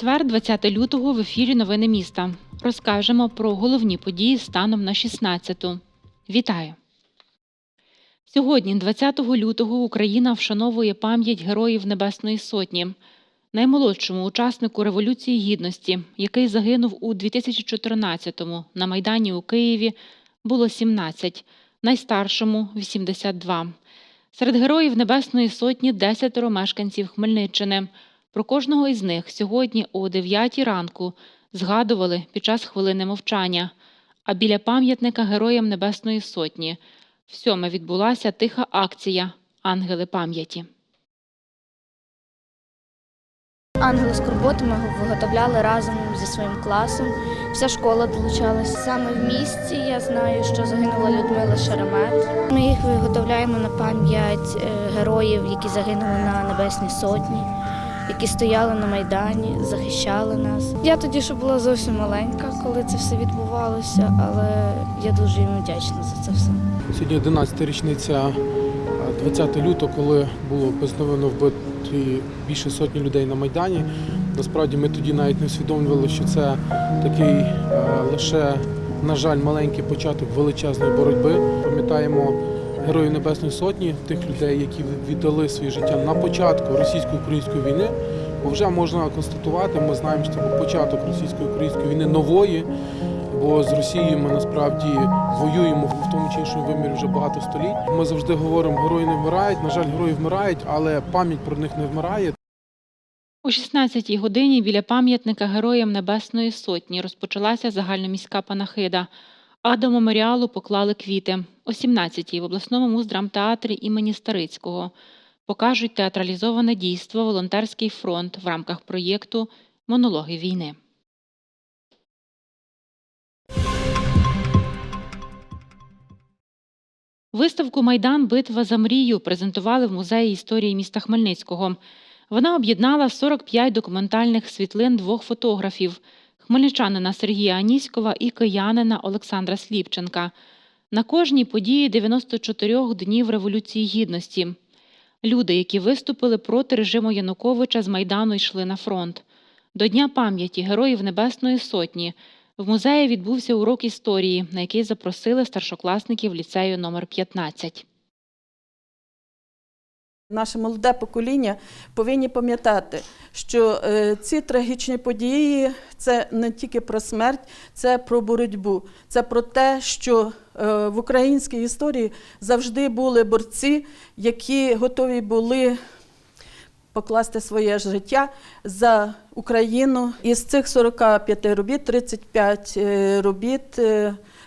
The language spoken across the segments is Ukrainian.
Четвер, 20 лютого, в ефірі Новини міста. Розкажемо про головні події станом на 16-ту. Вітаю! Сьогодні, 20 лютого, Україна вшановує пам'ять героїв Небесної Сотні, наймолодшому учаснику Революції Гідності, який загинув у 2014-му на Майдані у Києві, було 17, найстаршому 82. Серед героїв Небесної Сотні 10 мешканців Хмельниччини. Про кожного із них сьогодні о 9 ранку згадували під час хвилини мовчання. А біля пам'ятника Героям Небесної Сотні всьоме відбулася тиха акція Ангели пам'яті. Ангели скорботи ми виготовляли разом зі своїм класом. Вся школа долучалася. Саме в місті я знаю, що загинула Людмила Шеремет. Ми їх виготовляємо на пам'ять е, героїв, які загинули на Небесній Сотні, які стояли на Майдані, захищали нас. Я тоді ще була зовсім маленька, коли це все відбувалося, але я дуже їм вдячна за це все. Сьогодні 11 річниця е, 20 лютого, коли було безновинно вбиті більше сотні людей на Майдані. Насправді ми тоді навіть не усвідомлювали, що це такий лише, на жаль, маленький початок величезної боротьби. Пам'ятаємо Героїв Небесної Сотні, тих людей, які віддали своє життя на початку російсько-української війни. Бо вже можна констатувати, ми знаємо, що це був початок російсько-української війни нової. Бо з Росією ми насправді воюємо в тому чи іншому вимірі вже багато століть. Ми завжди говоримо, герої не вмирають. На жаль, герої вмирають, але пам'ять про них не вмирає. О 16-й годині біля пам'ятника Героям Небесної Сотні розпочалася загальноміська панахида, а до меморіалу поклали квіти. О 17-й в обласному муздрамтеатрі імені Старицького покажуть театралізоване дійство Волонтерський фронт в рамках проєкту Монологи війни. Виставку Майдан Битва за мрію презентували в музеї історії міста Хмельницького. Вона об'єднала 45 документальних світлин двох фотографів хмельничанина Сергія Аніськова і киянина Олександра Сліпченка. На кожній події 94 днів Революції Гідності. Люди, які виступили проти режиму Януковича з Майдану, йшли на фронт. До Дня пам'яті Героїв Небесної Сотні в музеї відбувся урок історії, на який запросили старшокласників ліцею номер 15. Наше молоде покоління повинні пам'ятати, що е, ці трагічні події це не тільки про смерть, це про боротьбу. Це про те, що е, в українській історії завжди були борці, які готові були покласти своє життя за Україну. Із цих 45 робіт 35 е, робіт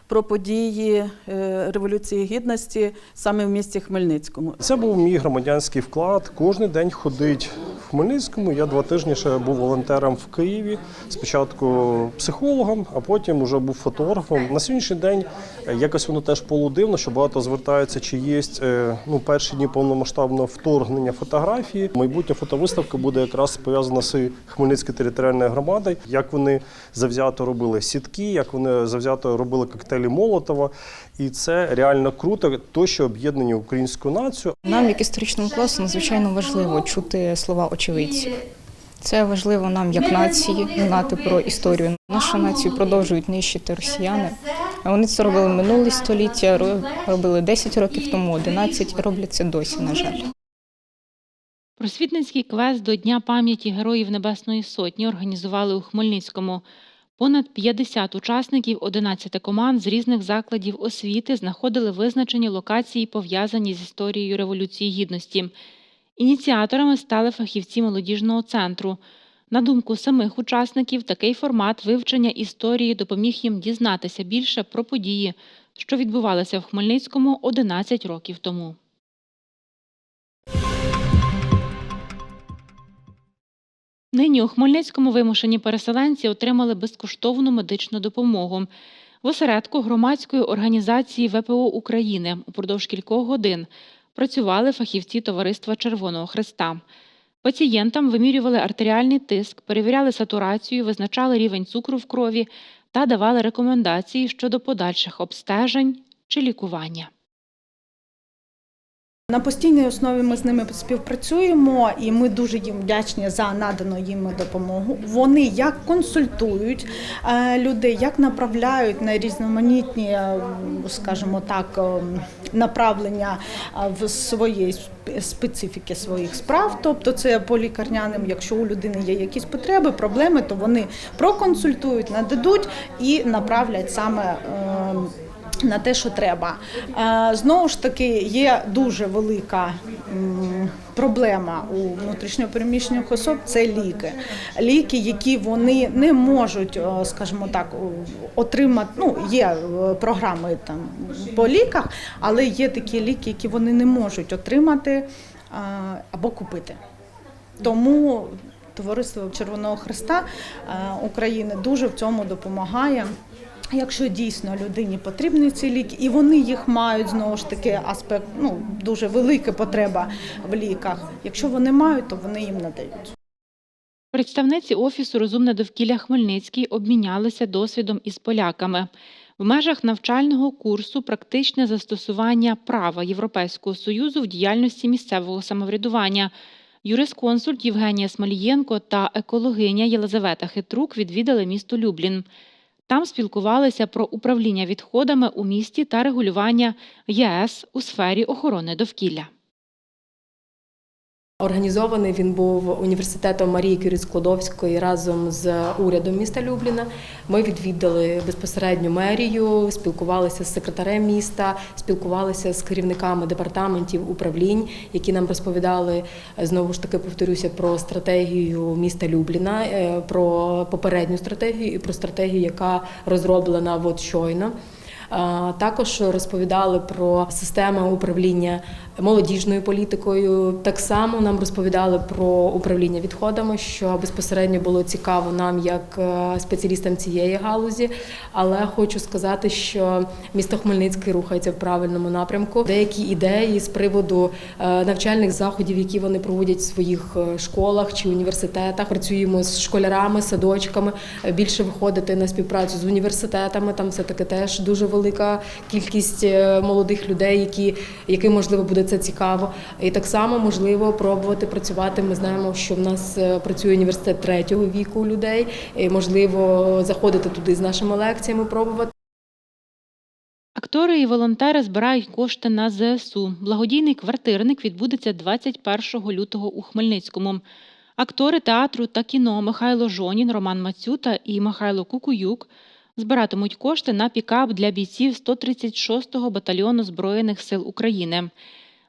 про події е, Революції Гідності саме в місті Хмельницькому. Це був мій громадянський вклад. Кожен день ходить Хмельницькому. Я два тижні ще був волонтером в Києві. Спочатку психологом, а потім вже був фотографом. На сьогоднішній день е, якось воно теж полудивно, що багато звертаються, чи є е, ну, перші дні повномасштабного вторгнення фотографії. Майбутня фотовиставка буде якраз пов'язана з Хмельницькою територіальною громадою, як вони завзято робили сітки, як вони завзято робили коктейлі Молотова. І це реально круто, то що об'єднання українську націю. Нам, як історичному класу, надзвичайно важливо чути слова очевидців. Це важливо нам, як нації, знати про історію. Нашу націю продовжують нищити росіяни. А Вони це робили минуле століття, робили 10 років тому, 11 і роблять це досі, на жаль. Просвітницький квест до Дня пам'яті Героїв Небесної Сотні організували у Хмельницькому. Понад 50 учасників 11 команд з різних закладів освіти знаходили визначені локації, пов'язані з історією Революції Гідності. Ініціаторами стали фахівці молодіжного центру. На думку самих учасників, такий формат вивчення історії допоміг їм дізнатися більше про події, що відбувалися в Хмельницькому 11 років тому. Нині у Хмельницькому вимушені переселенці отримали безкоштовну медичну допомогу. В осередку громадської організації ВПО України упродовж кількох годин працювали фахівці Товариства Червоного Хреста. Пацієнтам вимірювали артеріальний тиск, перевіряли сатурацію, визначали рівень цукру в крові та давали рекомендації щодо подальших обстежень чи лікування. На постійній основі ми з ними співпрацюємо, і ми дуже їм вдячні за надану їм допомогу. Вони як консультують е, людей, як направляють на різноманітні, е, скажімо так, е, направлення в своїй специфіки своїх справ. Тобто, це по лікарняним, якщо у людини є якісь потреби, проблеми, то вони проконсультують, нададуть і направлять саме. На те, що треба. Е, Знову ж таки, є дуже велика проблема у внутрішньопереміщених особ це ліки. Ліки, які вони не можуть, е, скажімо так, отримати. Ну, є е, програми там по ліках, але є такі ліки, які вони не можуть отримати або купити. Тому Товариство Червоного Христа України дуже в цьому допомагає. Якщо дійсно людині потрібні ці ліки, і вони їх мають знову ж таки аспект, ну дуже велика потреба в ліках. Якщо вони мають, то вони їм надають. Представниці офісу Розумне довкілля Хмельницький обмінялися досвідом із поляками. В межах навчального курсу практичне застосування права Європейського союзу в діяльності місцевого самоврядування. Юрисконсульт Євгенія Смолієнко та екологиня Єлизавета Хитрук відвідали місто Люблін. Там спілкувалися про управління відходами у місті та регулювання ЄС у сфері охорони довкілля. Організований він був університетом Марії Кюрі Складовської разом з урядом міста Любліна. Ми відвідали безпосередньо мерію, спілкувалися з секретарем міста, спілкувалися з керівниками департаментів управлінь, які нам розповідали знову ж таки повторюся про стратегію міста Любліна, е, про попередню стратегію і про стратегію, яка розроблена от щойно. Також розповідали про систему управління молодіжною політикою. Так само нам розповідали про управління відходами, що безпосередньо було цікаво нам як е, спеціалістам цієї галузі. Але хочу сказати, що місто Хмельницький рухається в правильному напрямку. Деякі ідеї з приводу е, навчальних заходів, які вони проводять в своїх е, школах чи університетах. Працюємо з школярами, садочками. Більше виходити на співпрацю з університетами. Там все таки теж дуже велика кількість е, молодих людей, які яким можливо буде це цікаво. І так само можливо пробувати працювати. Ми знаємо, що в нас е, працює університет третього віку людей. І можливо заходити туди з нашими лекціями, пробувати. Актори і волонтери збирають кошти на ЗСУ. Благодійний квартирник відбудеться 21 лютого у Хмельницькому. Актори театру та кіно Михайло Жонін, Роман Мацюта і Михайло Кукуюк збиратимуть кошти на пікап для бійців 136-го батальйону Збройних сил України.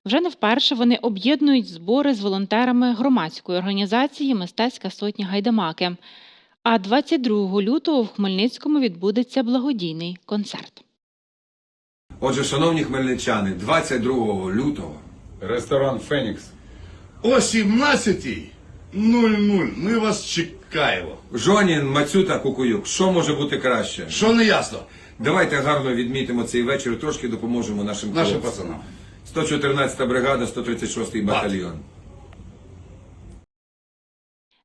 Вже не вперше вони об'єднують збори з волонтерами громадської організації Мистецька сотня Гайдамаки. А 22 лютого в Хмельницькому відбудеться благодійний концерт. Отже, шановні хмельничани, 22 лютого Ресторан Фенікс. О 17.00 ми вас чекаємо. Жонін, Мацюта, Кукуюк. Що може бути краще? Що не ясно? Давайте гарно відмітимо цей вечір, трошки допоможемо нашим Нашим хлопцям. пацанам. 114 бригада, 136 батальйон.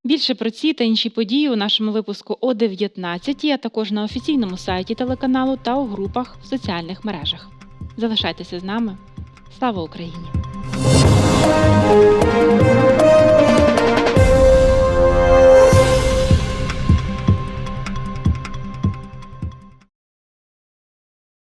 Більше про ці та інші події у нашому випуску о 19, а також на офіційному сайті телеканалу та у групах в соціальних мережах. Залишайтеся з нами. Слава Україні!